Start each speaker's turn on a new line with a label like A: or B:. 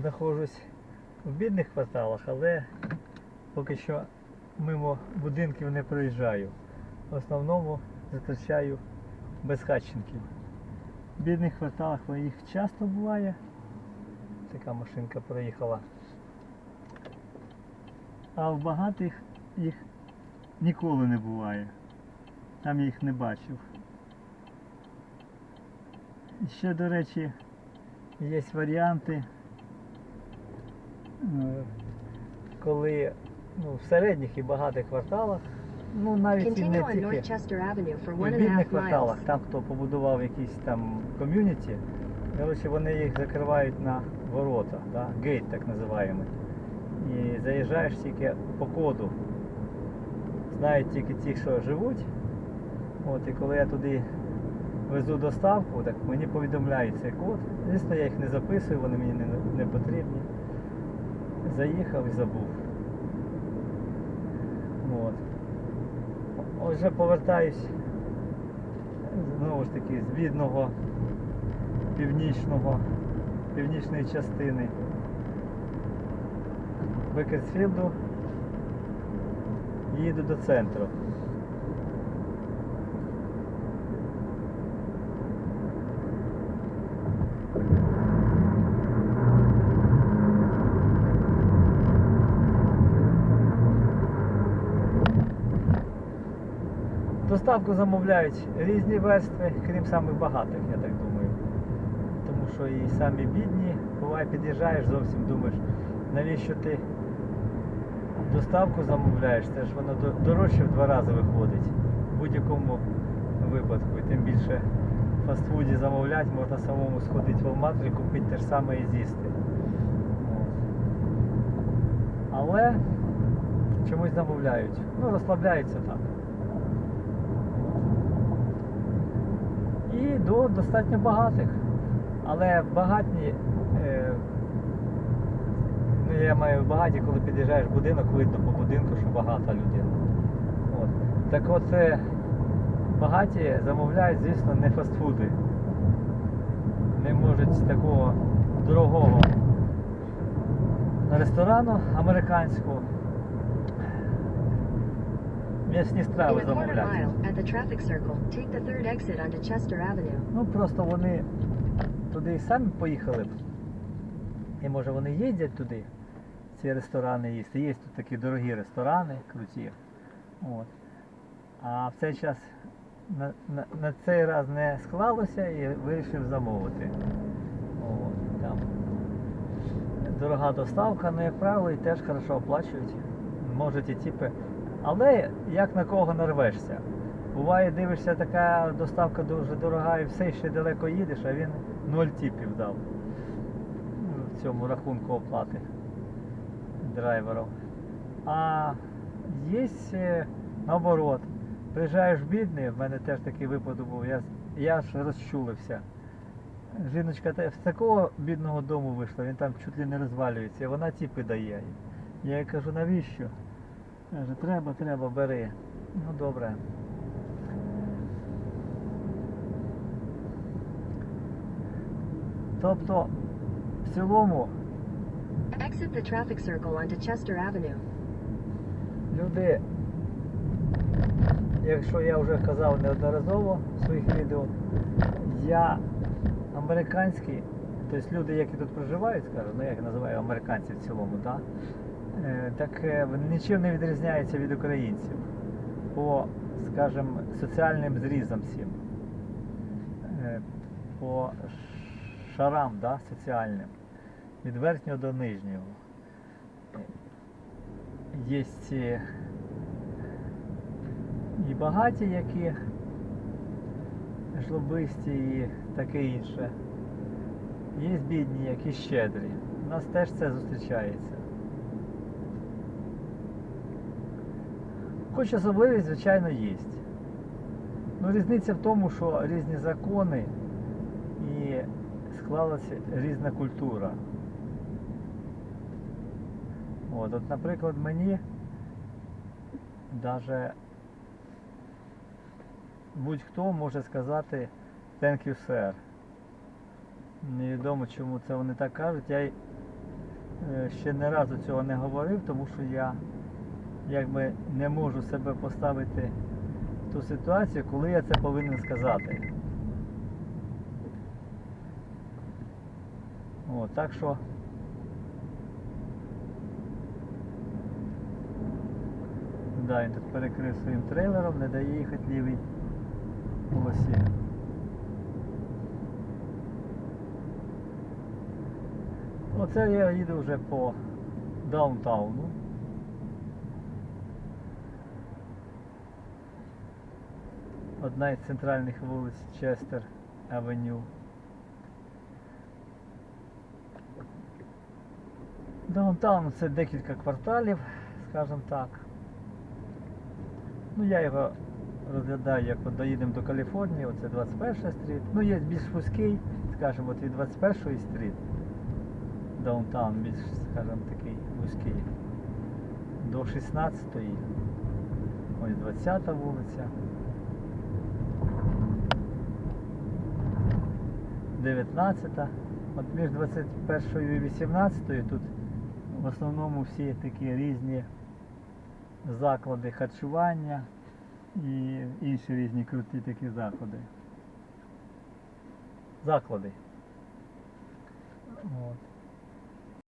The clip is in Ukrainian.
A: знаходжусь в бідних кварталах, але поки що мимо будинків не проїжджаю. В основному зустрічаю безхатченків. В бідних кварталах їх часто буває. Така машинка проїхала. А в багатих їх ніколи не буває. Там я їх не бачив. І ще, до речі, є варіанти, е, коли ну, в середніх і багатих кварталах, ну навіть і не тільки в бідних кварталах, там хто побудував якісь там ком'юніті, коротше, вони їх закривають на ворота, да? гейт так називаємо. І заїжджаєш тільки по коду. Знають тільки ті, що живуть. От, і коли я туди везу доставку, так мені повідомляють цей код. Звісно, я їх не записую, вони мені не, не потрібні. Заїхав і забув. От. Отже, повертаюсь знову ж таки з бідного північного, північної частини Бекерсфілду їду до центру. Доставку замовляють різні верстви, крім самих багатих, я так думаю. Тому що і самі бідні, буває під'їжджаєш зовсім думаєш, навіщо ти доставку замовляєш, це ж воно дорожче в два рази виходить в будь-якому випадку. І тим більше в фастфуді замовляти, можна самому сходити в Алмату і купити те ж саме і з'їсти. Але чомусь замовляють. Ну, розслабляються так. І до достатньо багатих. Але багатні, е, ну я маю багаті, коли під'їжджаєш будинок, видно по будинку, що багата людина. От. Так от е, багаті замовляють, звісно, не фастфуди. Не можуть такого дорогого ресторану американського. М'ясні
B: In
A: страви
B: a quarter
A: замовляють.
B: mile, at the traffic circle, take the third exit onto Chester Avenue.
A: Ну просто вони туди і самі поїхали б. І може вони їздять туди, ці ресторани їсти. Є тут такі дорогі ресторани, круті. От. А в цей час на, на, на цей раз не склалося і вирішив замовити. От, там. Дорога доставка, ну як правило, і теж хорошо оплачують. Можуть і типи. Але як на кого нарвешся. Буває, дивишся, така доставка дуже дорога і все ще далеко їдеш, а він ноль типів дав ну, в цьому рахунку оплати драйверів. А є е, наоборот. Приїжджаєш бідний, в мене теж такий випадок був, я, я ж розчулився. Жіночка з такого бідного дому вийшла, він там чуть ли не розвалюється, вона тіпи дає. Я їй кажу, навіщо? Каже, треба, треба, бери. Ну добре. Тобто, в цілому,
B: Exit the traffic circle onto Chester Avenue.
A: люди, якщо я вже казав неодноразово в своїх відео, я американський, тобто люди, які тут проживають, скажу, ну я їх називаю американці в цілому, да? Е, так е, нічим не відрізняються від українців по, скажімо, соціальним зрізам всім, Е, по шарам да, соціальним, від верхнього до нижнього. Є ці і багаті, які жлобисті і таке інше. Є бідні, які щедрі. У нас теж це зустрічається. Хоч особливість, звичайно, є. Ну, різниця в тому, що різні закони і склалася різна культура. От, от, наприклад, мені навіть будь-хто може сказати thank you, sir. Невідомо, чому це вони так кажуть. Я е, ще не разу цього не говорив, тому що я якби не можу себе поставити в ту ситуацію, коли я це повинен сказати. О, так що. Да, він тут перекрив своїм трейлером, не дає їхати лівій полосі. Оце я їду вже по даунтауну. Одна із центральних вулиць Честер Авеню. Даунтаун це декілька кварталів, скажімо так. Ну я його розглядаю, як от доїдемо до Каліфорнії, оце 21 стріт. Ну є більш вузький, скажімо, от від 21 стріт. Даунтаун більш, скажімо, такий вузький. До 16-ї. Ось 20-та вулиця. 19. От між 21 і 18 тут в основному всі такі різні заклади харчування і інші різні круті такі заходи. Заклади. От.